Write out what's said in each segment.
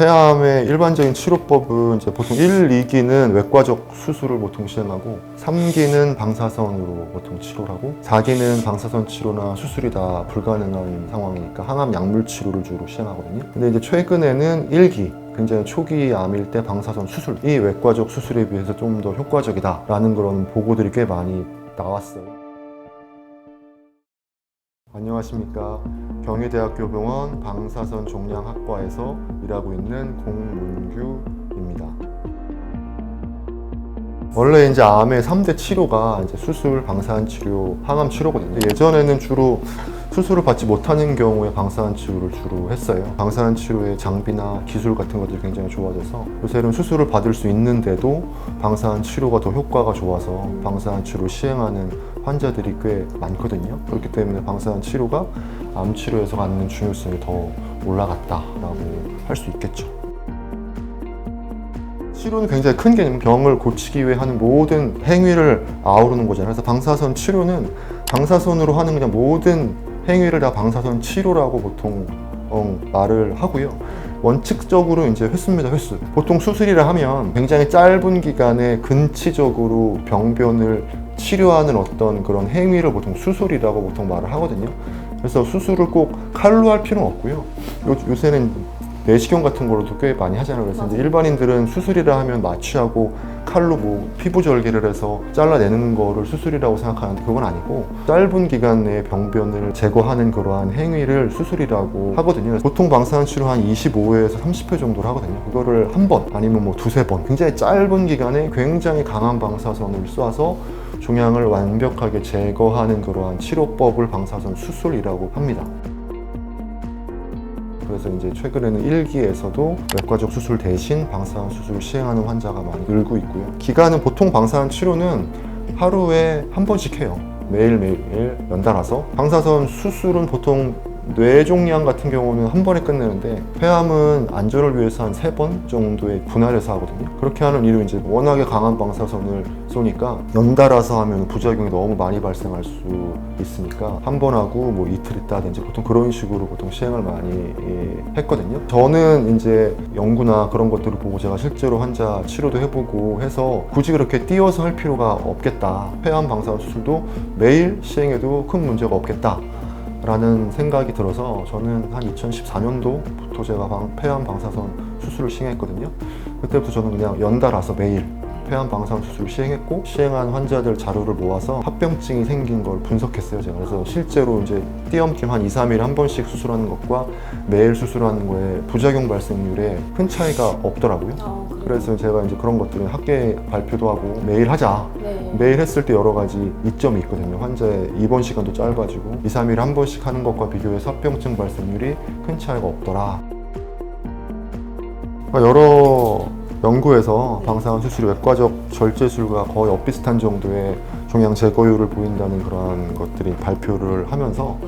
폐암의 일반적인 치료법은 이제 보통 1, 2기는 외과적 수술을 보통 시행하고 3기는 방사선으로 보통 치료를 하고 4기는 방사선 치료나 수술이 다 불가능한 상황이니까 항암 약물 치료를 주로 시행하거든요. 근데 이제 최근에는 1기 굉장히 초기 암일 때 방사선 수술이 외과적 수술에 비해서 좀 더 효과적이다라는 그런 보고들이 꽤 많이 나왔어요. 안녕하십니까. 경희대학교 병원 방사선 종양학과에서 일하고 있는 공문규입니다. 원래 이제 암의 3대 치료가 이제 수술, 방사선 치료, 항암 치료거든요. 예전에는 주로 수술을 받지 못하는 경우에 방사선 치료를 주로 했어요. 방사선 치료의 장비나 기술 같은 것들이 굉장히 좋아져서 요새는 수술을 받을 수 있는데도 방사선 치료가 더 효과가 좋아서 방사선 치료를 시행하는 환자들이 꽤 많거든요. 그렇기 때문에 방사선 치료가 암 치료에서 갖는 중요성이 더 올라갔다라고 할 수 있겠죠. 치료는 굉장히 큰 개념, 병을 고치기 위해 하는 모든 행위를 아우르는 거잖아요. 그래서 방사선 치료는 방사선으로 하는 그냥 모든 행위를 다 방사선 치료라고 보통 어, 말을 하고요. 원칙적으로 이제 횟수입니다, 횟수. 보통 수술이라 하면 굉장히 짧은 기간에 근치적으로 병변을 치료하는 어떤 그런 행위를 보통 수술이라고 보통 말을 하거든요. 그래서 수술을 꼭 칼로 할 필요는 없고요. 요, 요새는 내시경 같은 거로도 꽤 많이 하잖아요. 그래서 이제 일반인들은 수술이라 하면 마취하고 칼로 뭐 피부 절개를 해서 잘라내는 거를 수술이라고 생각하는데 그건 아니고 짧은 기간 내에 병변을 제거하는 그러한 행위를 수술이라고 하거든요. 보통 방사선 치료 한 25회에서 30회 정도를 하거든요. 그거를 한 번 아니면 뭐 두세 번 굉장히 짧은 기간에 굉장히 강한 방사선을 쏴서 종양을 완벽하게 제거하는 그러한 치료법을 방사선 수술이라고 합니다. 그래서 이제 최근에는 일기에서도 외과적 수술 대신 방사선 수술을 시행하는 환자가 많이 늘고 있고요. 기간은 보통 방사선 치료는 하루에 한 번씩 해요. 매일매일 연달아서. 방사선 수술은 보통 뇌종양 같은 경우는 한 번에 끝내는데 폐암은 안전을 위해서 한 세 번 정도의 분할해서 하거든요. 그렇게 하는 이유 이제 워낙에 강한 방사선을 쏘니까 연달아서 하면 부작용이 너무 많이 발생할 수 있으니까 한 번 하고 뭐 이틀 있다든지 보통 그런 식으로 보통 시행을 많이 예, 했거든요. 저는 이제 연구나 그런 것들을 보고 제가 실제로 환자 치료도 해보고 해서 굳이 그렇게 띄어서 할 필요가 없겠다. 폐암 방사선 수술도 매일 시행해도 큰 문제가 없겠다. 라는 생각이 들어서 저는 한 2014년도부터 제가 방- 폐암 방사선 수술을 시행했거든요. 그때부터 저는 그냥 연달아서 매일 폐암 방사선 수술을 시행했고 시행한 환자들 자료를 모아서 합병증이 생긴 걸 분석했어요. 제가 그래서 실제로 이제 띄엄띄엄 한 2, 3일에 한 번씩 수술하는 것과 매일 수술하는 거에 부작용 발생률에 큰 차이가 없더라고요. 어, 그래요? 그래서 제가 이제 그런 것들은 학계 발표도 하고 매일 하자 네. 매일 했을 때 여러 가지 이점이 있거든요. 환자의 입원 시간도 짧아지고 2, 3일에 한 번씩 하는 것과 비교해서 합병증 발생률이 큰 차이가 없더라. 그러니까 여러 연구에서 방사선 수술이 외과적 절제술과 거의 엇비슷한 정도의 종양 제거율을 보인다는 그러한 것들이 발표를 하면서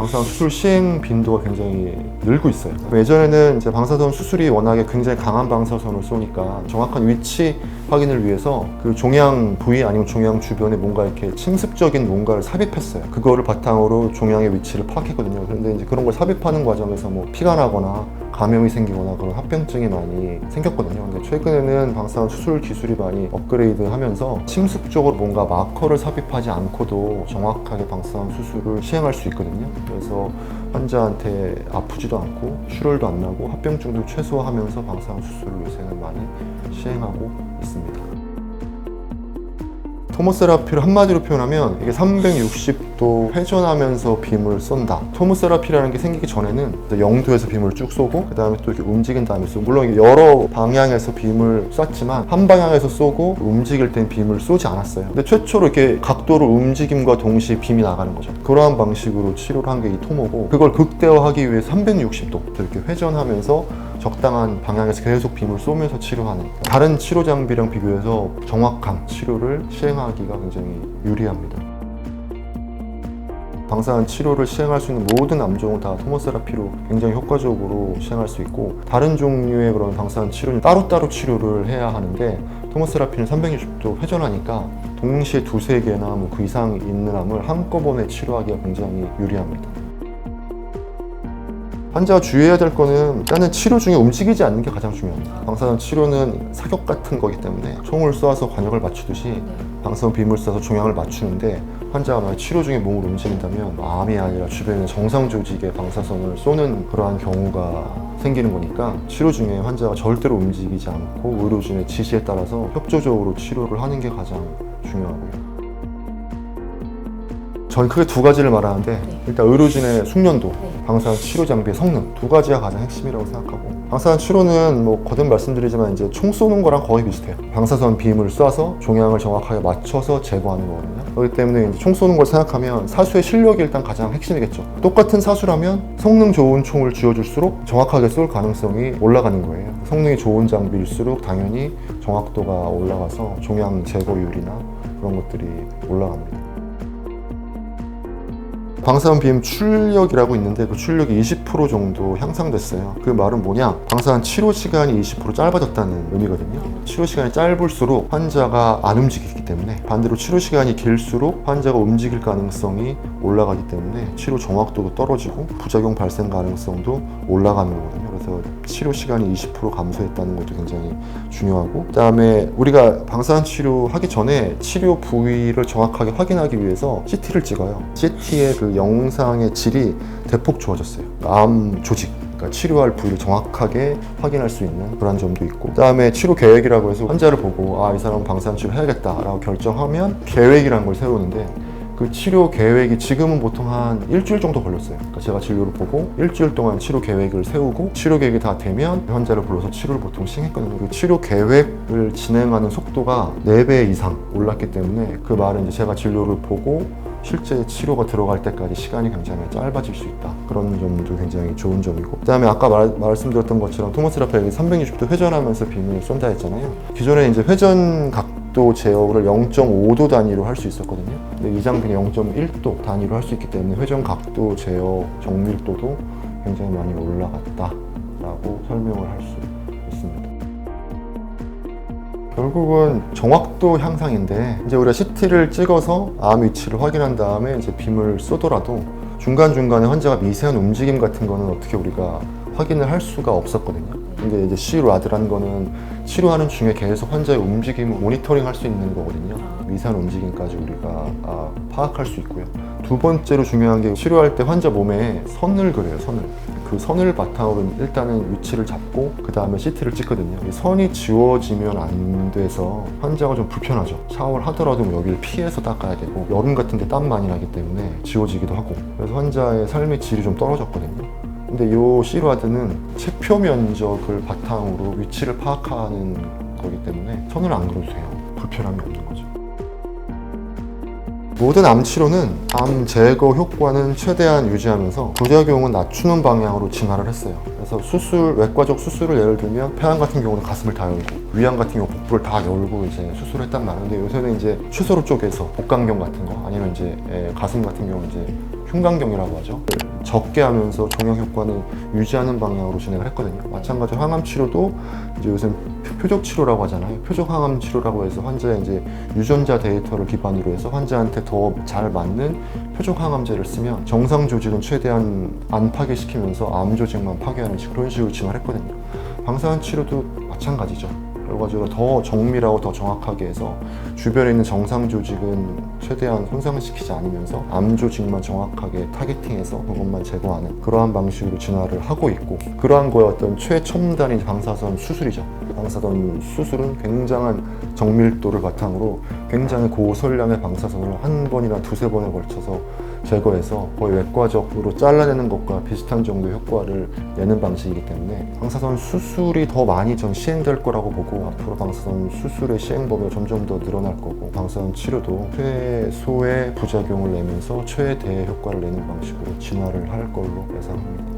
방사선 수술 시행 빈도가 굉장히 늘고 있어요. 예전에는 이제 방사선 수술이 워낙에 굉장히 강한 방사선을 쏘니까 정확한 위치 확인을 위해서 그 종양 부위 아니면 종양 주변에 뭔가 이렇게 침습적인 뭔가를 삽입했어요. 그거를 바탕으로 종양의 위치를 파악했거든요. 그런데 이제 그런 걸 삽입하는 과정에서 뭐 피가 나거나 감염이 생기거나 그런 합병증이 많이 생겼거든요. 근데 최근에는 방사선 수술 기술이 많이 업그레이드 하면서 침습적으로 뭔가 마커를 삽입하지 않고도 정확하게 방사선 수술을 시행할 수 있거든요. 그래서 환자한테 아프지도 않고 출혈도 안 나고 합병증도 최소화하면서 방사선 수술을 요새는 많이 시행하고 있습니다. 토모세라피를 한마디로 표현하면 이게 360도 회전하면서 빔을 쏜다. 토모세라피라는 게 생기기 전에는 0도에서 빔을 쭉 쏘고 그 다음에 또 이렇게 움직인 다음에 쏘고 물론 여러 방향에서 빔을 쐈지만 한 방향에서 쏘고 움직일 땐 빔을 쏘지 않았어요. 근데 최초로 이렇게 각도를 움직임과 동시에 빔이 나가는 거죠. 그러한 방식으로 치료를 한 게 이 토모고 그걸 극대화하기 위해 360도 이렇게 회전하면서 적당한 방향에서 계속 빔을 쏘면서 치료하는 다른 치료 장비랑 비교해서 정확한 치료를 시행하기가 굉장히 유리합니다. 방사선 치료를 시행할 수 있는 모든 암종은 다 토모세라피로 굉장히 효과적으로 시행할 수 있고 다른 종류의 그런 방사선 치료는 따로따로 치료를 해야 하는데 토모세라피는 360도 회전하니까 동시에 두세 개나 뭐 그 이상 있는 암을 한꺼번에 치료하기가 굉장히 유리합니다. 환자가 주의해야 될 거는 일단은 치료 중에 움직이지 않는 게 가장 중요합니다. 방사선 치료는 사격 같은 거기 때문에 총을 쏴서 관역을 맞추듯이 방사선 빔을 쏴서 종양을 맞추는데 환자가 만약 치료 중에 몸을 움직인다면 암이 아니라 주변에 정상 조직에 방사선을 쏘는 그러한 경우가 생기는 거니까 치료 중에 환자가 절대로 움직이지 않고 의료진의 지시에 따라서 협조적으로 치료를 하는 게 가장 중요하고요. 전 크게 두 가지를 말하는데 네. 일단 의료진의 숙련도, 네. 방사선 치료 장비의 성능 두 가지가 가장 핵심이라고 생각하고 방사선 치료는 뭐 거듭 말씀드리지만 이제 총 쏘는 거랑 거의 비슷해요. 방사선 빔을 쏴서 종양을 정확하게 맞춰서 제거하는 거거든요. 그렇기 때문에 이제 총 쏘는 걸 생각하면 사수의 실력이 일단 가장 핵심이겠죠. 똑같은 사수라면 성능 좋은 총을 쥐어줄수록 정확하게 쏠 가능성이 올라가는 거예요. 성능이 좋은 장비일수록 당연히 정확도가 올라가서 종양 제거율이나 그런 것들이 올라갑니다. 방사선 빔 출력이라고 있는데 그 출력이 20% 정도 향상됐어요. 그 말은 뭐냐? 방사선 치료 시간이 20% 짧아졌다는 의미거든요. 치료 시간이 짧을수록 환자가 안 움직이기 때문에 반대로 치료 시간이 길수록 환자가 움직일 가능성이 올라가기 때문에 치료 정확도도 떨어지고 부작용 발생 가능성도 올라가는 거거든요. 그래서 치료 시간이 20% 감소했다는 것도 굉장히 중요하고 그다음에 우리가 방사선 치료 하기 전에 치료 부위를 정확하게 확인하기 위해서 CT를 찍어요. CT의 그 영상의 질이 대폭 좋아졌어요. 암 조직 그러니까 치료할 부위를 정확하게 확인할 수 있는 그런 점도 있고 그다음에 치료 계획이라고 해서 환자를 보고 아 이 사람은 방사선 치료 해야겠다라고 결정하면 계획이라는 걸 세우는데 그 치료 계획이 지금은 보통 한 일주일 정도 걸렸어요. 그러니까 제가 진료를 보고 일주일 동안 치료 계획을 세우고 치료 계획이 다 되면 환자를 불러서 치료를 보통 시행했거든요. 그 치료 계획을 진행하는 속도가 4배 이상 올랐기 때문에 그 말은 이제 제가 진료를 보고 실제 치료가 들어갈 때까지 시간이 굉장히 짧아질 수 있다. 그런 점도 굉장히 좋은 점이고. 그 다음에 아까 말, 말씀드렸던 것처럼 토마스 라펠이 360도 회전하면서 빔을 쏜다 했잖아요. 기존에 이제 회전 각 도 제어를 0.5도 단위로 할 수 있었거든요. 근데 이 장비는 0.1도 단위로 할 수 있기 때문에 회전 각도 제어 정밀도도 굉장히 많이 올라갔다라고 설명을 할 수 있습니다. 결국은 정확도 향상인데 이제 우리가 CT를 찍어서 암 위치를 확인한 다음에 이제 빔을 쏘더라도 중간 중간에 환자가 미세한 움직임 같은 거는 어떻게 우리가 확인을 할 수가 없었거든요. 근데 이제 CRAD라는 거는 치료하는 중에 계속 환자의 움직임을 모니터링 할 수 있는 거거든요. 미세한 움직임까지 우리가 아, 파악할 수 있고요. 두 번째로 중요한 게 치료할 때 환자 몸에 선을 그려요, 선을. 그 선을 바탕으로 일단은 위치를 잡고 그 다음에 CT를 찍거든요. 이 선이 지워지면 안 돼서 환자가 좀 불편하죠. 샤워를 하더라도 뭐 여기를 피해서 닦아야 되고 여름 같은데 땀 많이 나기 때문에 지워지기도 하고 그래서 환자의 삶의 질이 좀 떨어졌거든요. 근데 요 시루아드는 체표 면적을 바탕으로 위치를 파악하는 거기 때문에 선을 안 돼요. 불편함이 없는 거죠. 모든 암 치료는 암 제거 효과는 최대한 유지하면서 부작용은 낮추는 방향으로 진화를 했어요. 그래서 수술, 외과적 수술을 예를 들면 폐암 같은 경우는 가슴을 다 열고 위암 같은 경우 복부를 다 열고 이제 수술을 했단 말인데 요새는 이제 최소로 쪽에서 복강경 같은 거 아니면 이제 예, 가슴 같은 경우 이제 흉강경이라고 하죠. 적게 하면서 종양 효과는 유지하는 방향으로 진행을 했거든요. 마찬가지로 항암 치료도 이제 요즘 표적 치료라고 하잖아요. 표적 항암 치료라고 해서 환자의 이제 유전자 데이터를 기반으로 해서 환자한테 더 잘 맞는 표적 항암제를 쓰면 정상 조직은 최대한 안 파괴시키면서 암 조직만 파괴하는 식- 그런 식으로 진화를 했거든요. 방사선 치료도 마찬가지죠. 결과적으로 더 정밀하고 더 정확하게 해서 주변에 있는 정상 조직은 최대한 손상시키지 않으면서 암 조직만 정확하게 타겟팅해서 그것만 제거하는 그러한 방식으로 진화를 하고 있고 그러한 거의 어떤 최첨단인 방사선 수술이죠. 방사선 수술은 굉장한 정밀도를 바탕으로 굉장히 고설량의 방사선을 한 번이나 두세 번에 걸쳐서 제거해서 거의 외과적으로 잘라내는 것과 비슷한 정도의 효과를 내는 방식이기 때문에 방사선 수술이 더 많이 전 시행될 거라고 보고 앞으로 방사선 수술의 시행 범위가 점점 더 늘어날 거고 방사선 치료도 최소의 부작용을 내면서 최대의 효과를 내는 방식으로 진화를 할 걸로 예상합니다.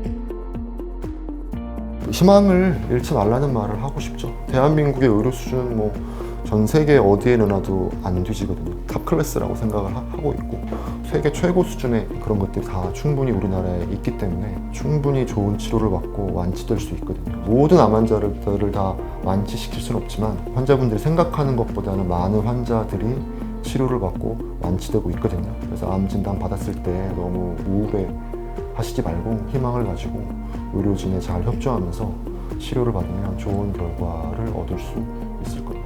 희망을 잃지 말라는 말을 하고 싶죠. 대한민국의 의료 수준은 뭐 전 세계 어디에 넣어놔도 안 뒤지거든요. 탑 클래스라고 생각을 하- 하고 있고 세계 최고 수준의 그런 것들이 다 충분히 우리나라에 있기 때문에 충분히 좋은 치료를 받고 완치될 수 있거든요. 모든 암 환자들을 다 완치시킬 수는 없지만 환자분들이 생각하는 것보다는 많은 환자들이 치료를 받고 완치되고 있거든요. 그래서 암 진단 받았을 때 너무 우울해 하시지 말고 희망을 가지고 의료진에 잘 협조하면서 치료를 받으면 좋은 결과를 얻을 수 있을 겁니다.